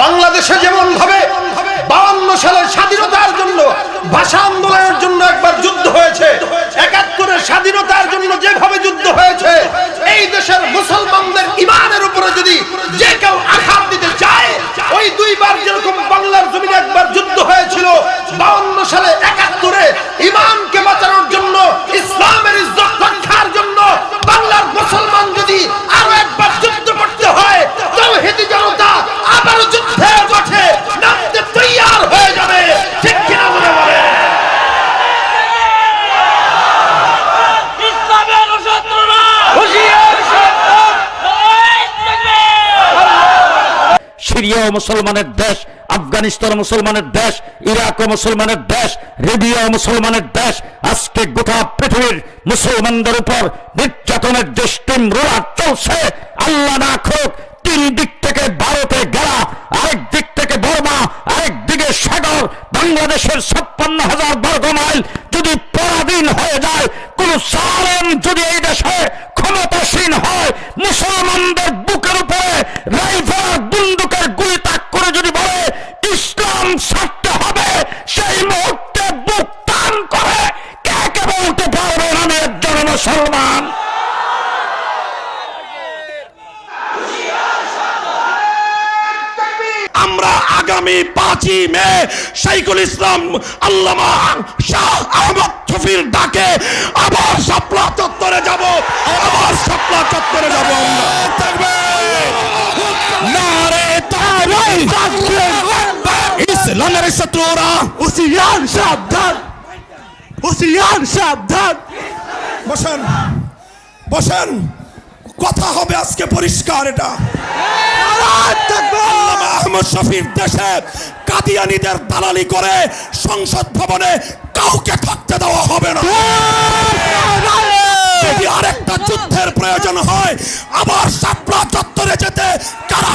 বাংলাদেশে যেমন ভাবে বাউন্ন সালের স্বাধীনতার জন্য, ভাষা আন্দোলনের জন্য একবার যুদ্ধ হয়েছে, একাত্তরের স্বাধীনতার জন্য যেভাবে যুদ্ধ হয়েছে, এই দেশের মুসলমানদের ইমানের উপরে যদি যে কেউ আঘাত দিতে চায়, ওই দুইবার যেরকম বাংলার জমিনে একবার যুদ্ধ হয়েছিল, বাউন্ন সিরিয়া মুসলমানের দেশ, আফগানিস্তান মুসলমানের দেশ, ইরাক ও মুসলমানের দেশ ও মুসলমানের দেশ, আজকে গোটা পৃথিবীর মুসলমানদের উপর নির্যাতনের যে স্টিম রোলার চলছে। আল্লাহ না হোক তিন দিক থেকে ভারতে গেলা, আরেক দিক থেকে বর্মা, আরেক দিকে সাগর, বাংলাদেশের ছাপ্পান্ন হাজার বর্গ মাইল যদি পরাধীন হয়ে যায়, কোন সালেম যদি এই দেশে ক্ষমতাসীন হয়, মুসলমানদের বুকের উপরে রাইফেল আর মুসলমান। আমরা আগামী পাঁচই মে শাইখুল ইসলাম আল্লামা শাহ আহমদ শফির ডাকে আবার শাপলা চত্বরে যাব, আবার শাপলা চত্বরে যাব ইসলামের শত্রুরা। হুশিয়ার সাবধান হুশিয়ার সাবধান। বসেন। বসেন। কথা হবে আজকে পরিষ্কার এটা। আল্লামা আহমদ শফির দেশে কাদিয়ানিদের দালালি করে সংসদ ভবনে কাউকে থাকতে দেওয়া হবে না। যদি আরেকটা যুদ্ধের প্রয়োজন হয় আবার শাপলা চত্বরে যেতে কারা